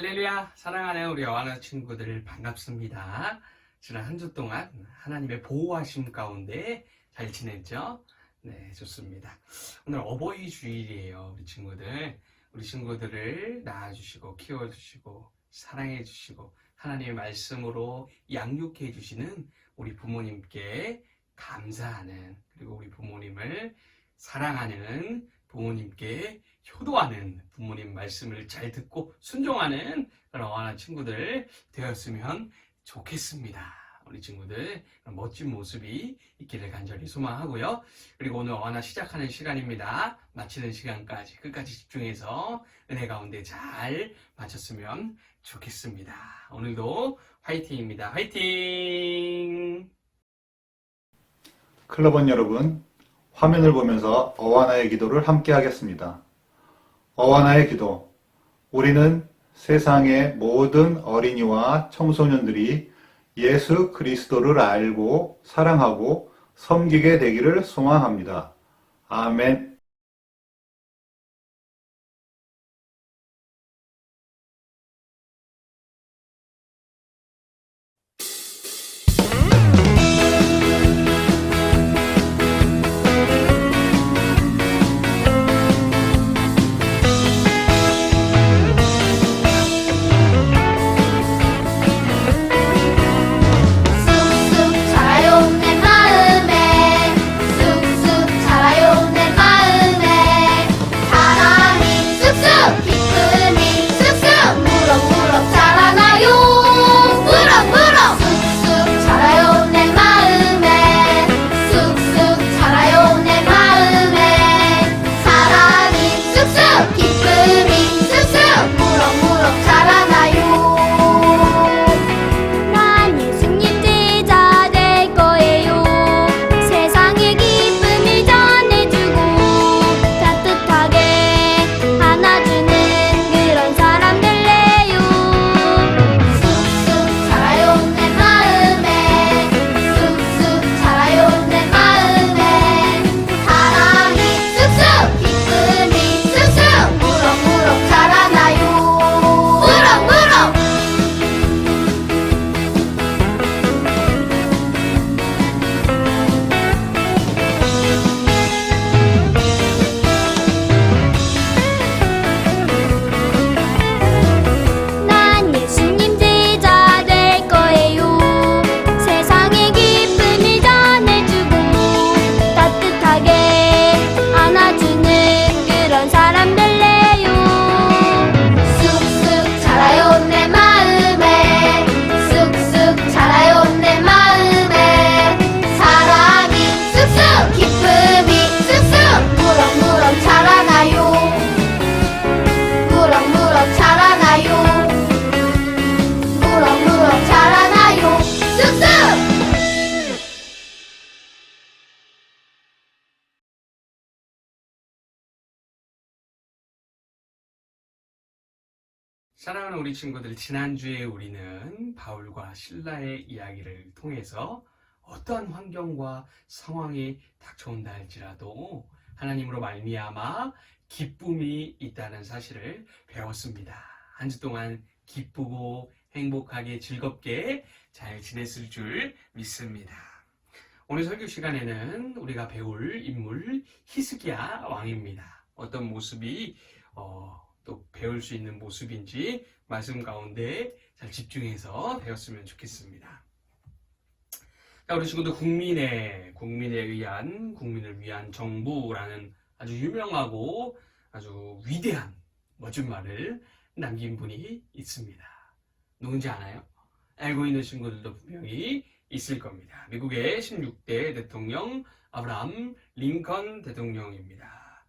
할렐루야 사랑하는 우리 어하나 친구들 반갑습니다. 지난 한 주 동안 하나님의 보호하심 가운데 잘 지냈죠? 네 좋습니다. 오늘 어버이 주일이에요 우리 친구들. 우리 친구들을 낳아주시고 키워주시고 사랑해주시고 하나님의 말씀으로 양육해 주시는 우리 부모님께 감사하는 그리고 우리 부모님을 사랑하는 부모님께 효도하는 부모님 말씀을 잘 듣고 순종하는 어하나 친구들 되었으면 좋겠습니다. 우리 친구들 멋진 모습이 있기를 간절히 소망하고요. 그리고 오늘 어하나 시작하는 시간입니다. 마치는 시간까지 끝까지 집중해서 은혜 가운데 잘 마쳤으면 좋겠습니다. 오늘도 화이팅입니다. 화이팅! 클럽원 여러분, 화면을 보면서 어와나의 기도를 함께 하겠습니다. 어와 나의 기도. 우리는 세상의 모든 어린이와 청소년들이 예수 그리스도를 알고 사랑하고 섬기게 되기를 소망합니다. 아멘. 사랑하는 우리 친구들, 지난주에 우리는 바울과 신라의 이야기를 통해서 어떠한 환경과 상황이 닥쳐온다 할지라도 하나님으로 말미암아 기쁨이 있다는 사실을 배웠습니다. 한 주 동안 기쁘고 행복하게 즐겁게 잘 지냈을 줄 믿습니다. 오늘 설교 시간에는 우리가 배울 인물 히스기야 왕입니다. 어떤 모습이 어, 또 배울 수 있는 모습인지 말씀 가운데 잘 집중해서 배웠으면 좋겠습니다. 자, 우리 친구들 국민의 국민에 의한 국민을 위한 정부라는 아주 유명하고 아주 위대한 멋진 말을 남긴 분이 있습니다. 누군지 아나요? 알고 있는 친구들도 분명히 있을 겁니다. 미국의 16대 대통령 아브라함 링컨 대통령입니다.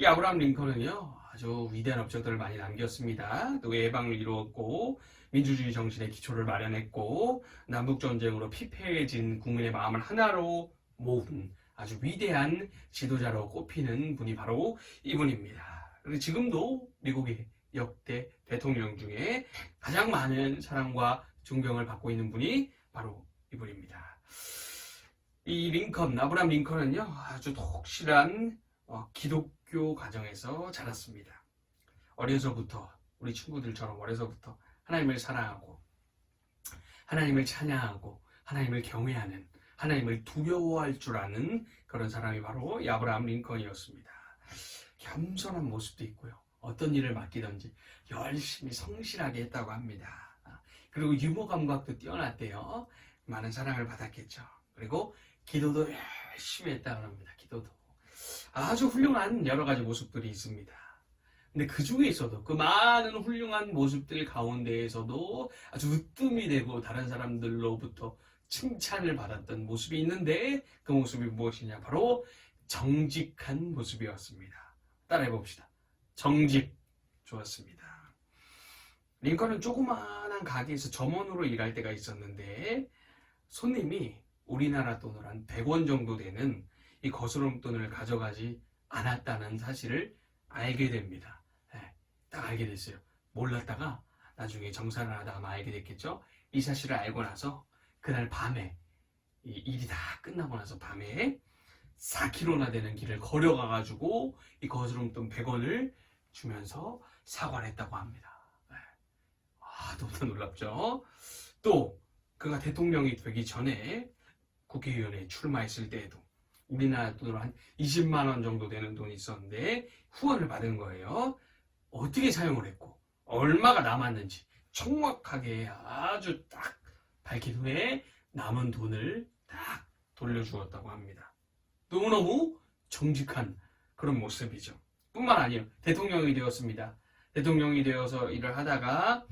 이 아브라함 링컨은요, 아주 위대한 업적들을 많이 남겼습니다. 또 예방을 이루었고, 민주주의 정신의 기초를 마련했고, 남북 전쟁으로 피폐해진 국민의 마음을 하나로 모은 아주 위대한 지도자로 꼽히는 분이 바로 이분입니다. 그리고 지금도 미국의 역대 대통령 중에 가장 많은 사랑과 존경을 받고 있는 분이 바로 이분입니다. 이 링컨, 아브라함 링컨은요, 아주 독실한 어, 기독교 가정에서 자랐습니다. 어려서부터 우리 친구들처럼 어려서부터 하나님을 사랑하고 하나님을 찬양하고 하나님을 경외하는 하나님을 두려워할 줄 아는 그런 사람이 바로 이 아브라함 링컨이었습니다. 겸손한 모습도 있고요. 어떤 일을 맡기든지 열심히 성실하게 했다고 합니다. 그리고 유머 감각도 뛰어났대요. 많은 사랑을 받았겠죠. 그리고 기도도 열심히 했다고 합니다. 기도도. 아주 훌륭한 여러 가지 모습들이 있습니다. 근데 그 중에서도 그 많은 훌륭한 모습들 가운데에서도 아주 으뜸이 되고 다른 사람들로부터 칭찬을 받았던 모습이 있는데 그 모습이 무엇이냐? 바로 정직한 모습이었습니다. 따라해 봅시다. 정직. 좋았습니다. 링컨은 조그마한 가게에서 점원으로 일할 때가 있었는데 손님이 우리나라 돈으로 한 100원 정도 되는 이 거스름 돈을 가져가지 않았다는 사실을 알게 됩니다. 예, 딱 알게 됐어요. 몰랐다가 나중에 정산을 하다 아마 알게 됐겠죠. 이 사실을 알고 나서 그날 밤에 이 일이 다 끝나고 나서 밤에 4km나 되는 길을 걸어가가지고 이 거스름 돈 100원을 주면서 사과를 했다고 합니다. 예. 아, 너무나 놀랍죠? 또 그가 대통령이 되기 전에 국회의원에 출마했을 때에도 우리나라 돈으로 한 20만 원 정도 되는 돈이 있었는데 후원을 받은 거예요. 어떻게 사용을 했고 얼마가 남았는지 정확하게 아주 딱 밝힌 후에 남은 돈을 딱 돌려주었다고 합니다. 너무너무 정직한 그런 모습이죠. 뿐만 아니에요. 대통령이 되었습니다. 대통령이 되어서 일을 하다가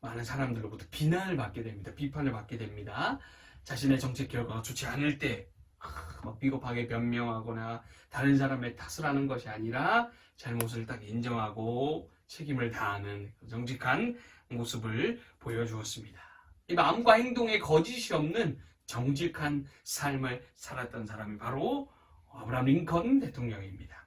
많은 사람들로부터 비난을 받게 됩니다. 비판을 받게 됩니다. 자신의 정책 결과가 좋지 않을 때, 아, 막 비겁하게 변명하거나 다른 사람의 탓을 하는 것이 아니라 잘못을 딱 인정하고 책임을 다하는 그 정직한 모습을 보여주었습니다. 이 마음과 행동에 거짓이 없는 정직한 삶을 살았던 사람이 바로 아브라함 링컨 대통령입니다.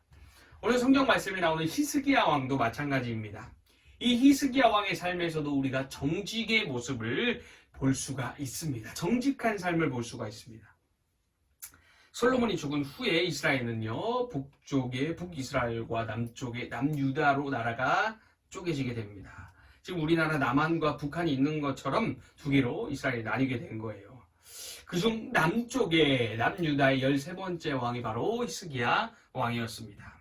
오늘 성경 말씀에 나오는 히스기야 왕도 마찬가지입니다. 이 히스기야 왕의 삶에서도 우리가 정직의 모습을 볼 수가 있습니다. 정직한 삶을 볼 수가 있습니다. 솔로몬이 죽은 후에 이스라엘은요, 북쪽에 북이스라엘과 남쪽에 남유다로 나라가 쪼개지게 됩니다. 지금 우리나라 남한과 북한이 있는 것처럼 두 개로 이스라엘이 나뉘게 된 거예요. 그중 남쪽에 남유다의 13번째 왕이 바로 히스기야 왕이었습니다.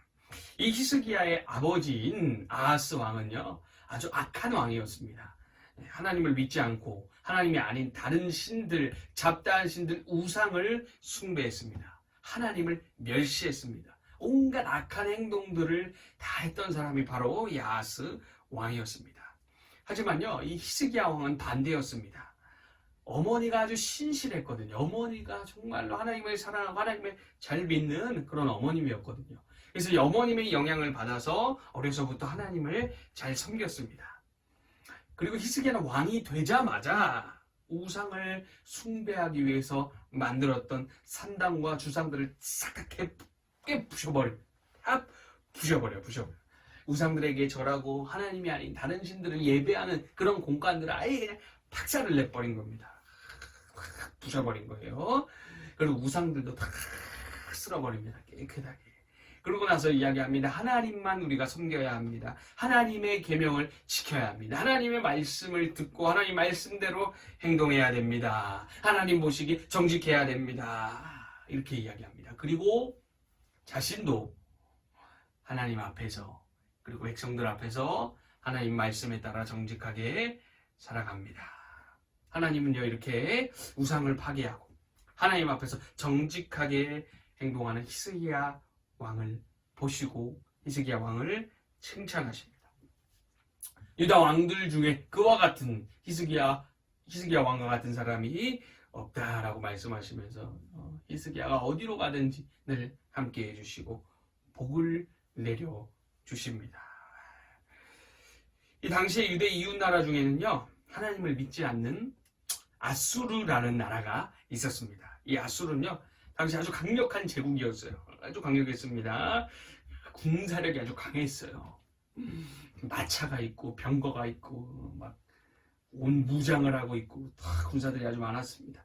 이 히스기야의 아버지인 아하스 왕은요, 아주 악한 왕이었습니다. 네, 하나님을 믿지 않고 하나님이 아닌 다른 신들, 잡다한 신들 우상을 숭배했습니다. 하나님을 멸시했습니다. 온갖 악한 행동들을 다 했던 사람이 바로 야스 왕이었습니다. 하지만요, 이 히스기야 왕은 반대였습니다. 어머니가 아주 신실했거든요. 어머니가 정말로 하나님을 사랑하고 하나님을 잘 믿는 그런 어머님이었거든요. 그래서 이 어머님의 영향을 받아서 어려서부터 하나님을 잘 섬겼습니다. 그리고 히스기야는 왕이 되자마자 우상을 숭배하기 위해서 만들었던 산당과 주상들을 싹다깨 부셔버려. 다 부셔버려, 부셔버려. 우상들에게 절하고 하나님이 아닌 다른 신들을 예배하는 그런 공간들을 아예 그냥 박살을 내버린 겁니다. 부셔버린 거예요. 그리고 우상들도 다 쓸어버립니다. 깨끗하게. 그러고 나서 이야기합니다. 하나님만 우리가 섬겨야 합니다. 하나님의 계명을 지켜야 합니다. 하나님의 말씀을 듣고 하나님 말씀대로 행동해야 됩니다. 하나님 보시기 정직해야 됩니다. 이렇게 이야기합니다. 그리고 자신도 하나님 앞에서 그리고 백성들 앞에서 하나님 말씀에 따라 정직하게 살아갑니다. 하나님은요 이렇게 우상을 파괴하고 하나님 앞에서 정직하게 행동하는 히스기야 왕을 보시고 히스기야 왕을 칭찬하십니다. 유다 왕들 중에 그와 같은 히스기야 히스기야 왕과 같은 사람이 없다라고 말씀하시면서 어, 히스기야가 어디로 가든지 늘 함께 해주시고 복을 내려 주십니다. 이 당시에 유대 이웃 나라 중에는요 하나님을 믿지 않는 아수르라는 나라가 있었습니다. 이 아수르는요 당시 아주 강력한 제국이었어요. 아주 강력했습니다. 군사력이 아주 강했어요. 마차가 있고 병거가 있고 막 온 무장을 하고 있고 다 군사들이 아주 많았습니다.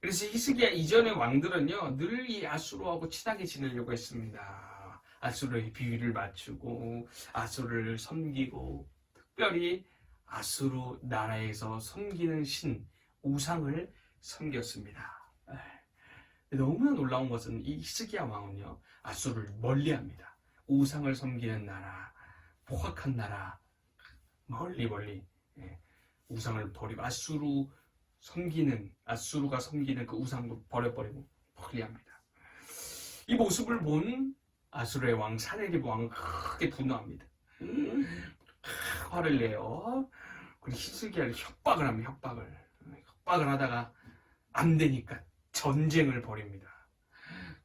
그래서 히스기야 이전의 왕들은요 늘 이 아수르하고 친하게 지내려고 했습니다. 아수르의 비위를 맞추고 아수르를 섬기고 특별히 아수르 나라에서 섬기는 신 우상을 섬겼습니다. 너무나 놀라운 것은 이 히스기야 왕은요 아수르를 멀리합니다. 우상을 섬기는 나라, 포악한 나라 멀리 멀리 예, 우상을 버리고 아수르 섬기는 아수르가 섬기는 그 우상도 버려버리고 멀리합니다. 이 모습을 본 아수르의 왕 사네립 왕은 크게 분노합니다. 화를 내요. 그리고 히스기야를 협박을 합니다. 협박을 협박을 하다가 안 되니까 전쟁을 벌입니다.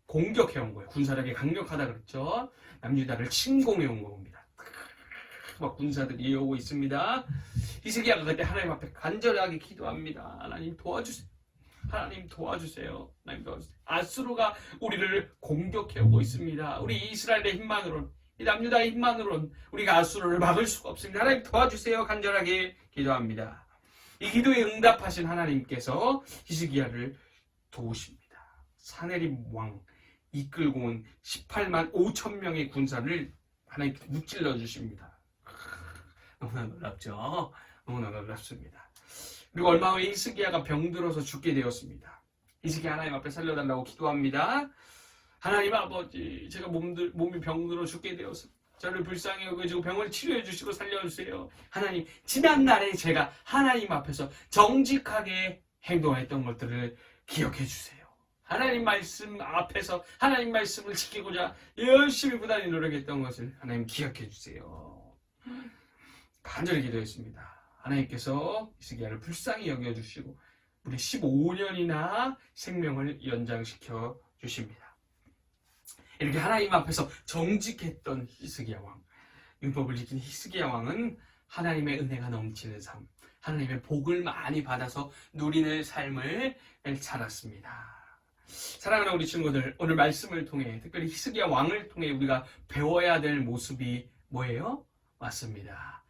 공격해 온 거예요. 군사력이 강력하다 그랬죠. 남유다를 침공해 온 겁니다. 막 군사들이 오고 있습니다. 히스기야가 그때 하나님 앞에 간절하게 기도합니다. 하나님 도와주세요. 하나님 도와주세요. 하나님 도와주세요. 아수르가 우리를 공격해 오고 있습니다. 우리 이스라엘의 힘만으로는 이 남유다의 힘만으로는 우리가 아수르를 막을 수가 없습니다. 하나님 도와주세요. 간절하게 기도합니다. 이 기도에 응답하신 하나님께서 히스기야를 도우십니다. 사네립 왕 이끌고 온 18만 5천 명의 군사를 하나님께 무찔러 주십니다. 너무나 놀랍죠? 너무나 놀랍습니다. 그리고 얼마 후에 히스기야가 병들어서 죽게 되었습니다. 히스기야 하나님 앞에 살려달라고 기도합니다. 하나님 아버지, 제가 몸들, 몸이 병들어 죽게 되어서 저를 불쌍히 여겨주고 병을 치료해 주시고 살려주세요. 하나님, 지난 날에 제가 하나님 앞에서 정직하게 행동했던 것들을 기억해 주세요. 하나님 말씀 앞에서 하나님 말씀을 지키고자 열심히 부단히 노력했던 것을 하나님 기억해 주세요. 간절히 기도했습니다. 하나님께서 이스기야를 불쌍히 여겨 주시고 우리 15년이나 생명을 연장시켜 주십니다. 이렇게 하나님 앞에서 정직했던 히스기야 왕, 율법을 지킨 히스기야 왕은 하나님의 은혜가 넘치는 삶, 하나님의 복을 많이 받아서 누리는 삶을 살았습니다. 사랑하는 우리 친구들, 오늘 말씀을 통해, 특별히 히스기야 왕을 통해 우리가 배워야 될 모습이 뭐예요? 맞습니다.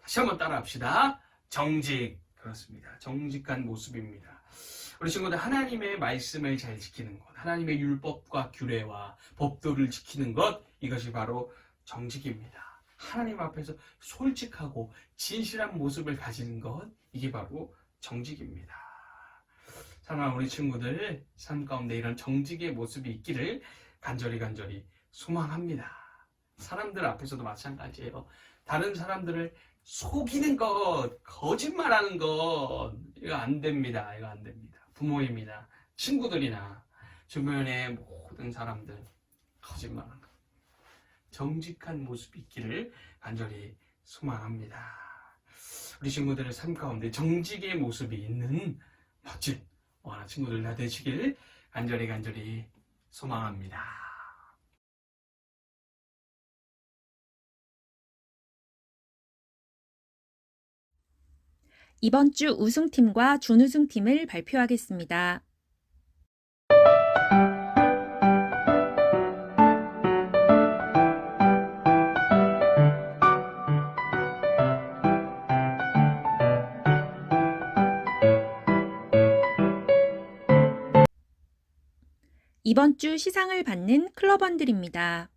다시 한번 따라합시다. 정직. 그렇습니다. 정직한 모습입니다. 우리 친구들 하나님의 말씀을 잘 지키는 것, 하나님의 율법과 규례와 법도를 지키는 것, 이것이 바로 정직입니다. 하나님 앞에서 솔직하고 진실한 모습을 가지는 것, 이게 바로 정직입니다. 사랑하는 우리 친구들, 삶 가운데 이런 정직의 모습이 있기를 간절히 간절히 소망합니다. 사람들 앞에서도 마찬가지예요. 다른 사람들을 속이는 것, 거짓말하는 것, 이거 안 됩니다. 이거 안 됩니다. 부모입니다. 친구들이나 주변의 모든 사람들 거짓말하는 것. 정직한 모습이 있기를 간절히 소망합니다. 우리 친구들의 삶 가운데 정직의 모습이 있는 멋진 와나 친구들 다 되시길 간절히 간절히 소망합니다. 이번 주 우승팀과 준우승팀을 발표하겠습니다. 이번 주 시상을 받는 클럽원들입니다.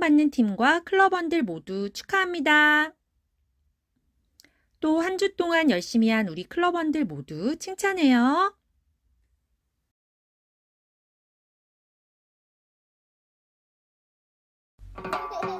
시상받는 팀과 클럽원들 모두 축하합니다. 또 한 주 동안 열심히 한 우리 클럽원들 모두 칭찬해요.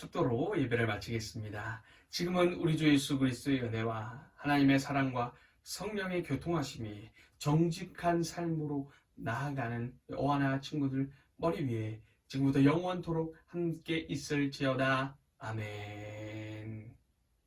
축도로 예배를 마치겠습니다. 지금은 우리 주 예수 그리스도의 은혜와 하나님의 사랑과 성령의 교통하심이 정직한 삶으로 나아가는 어하나 친구들 머리 위에 지금부터 영원토록 함께 있을지어다. 아멘.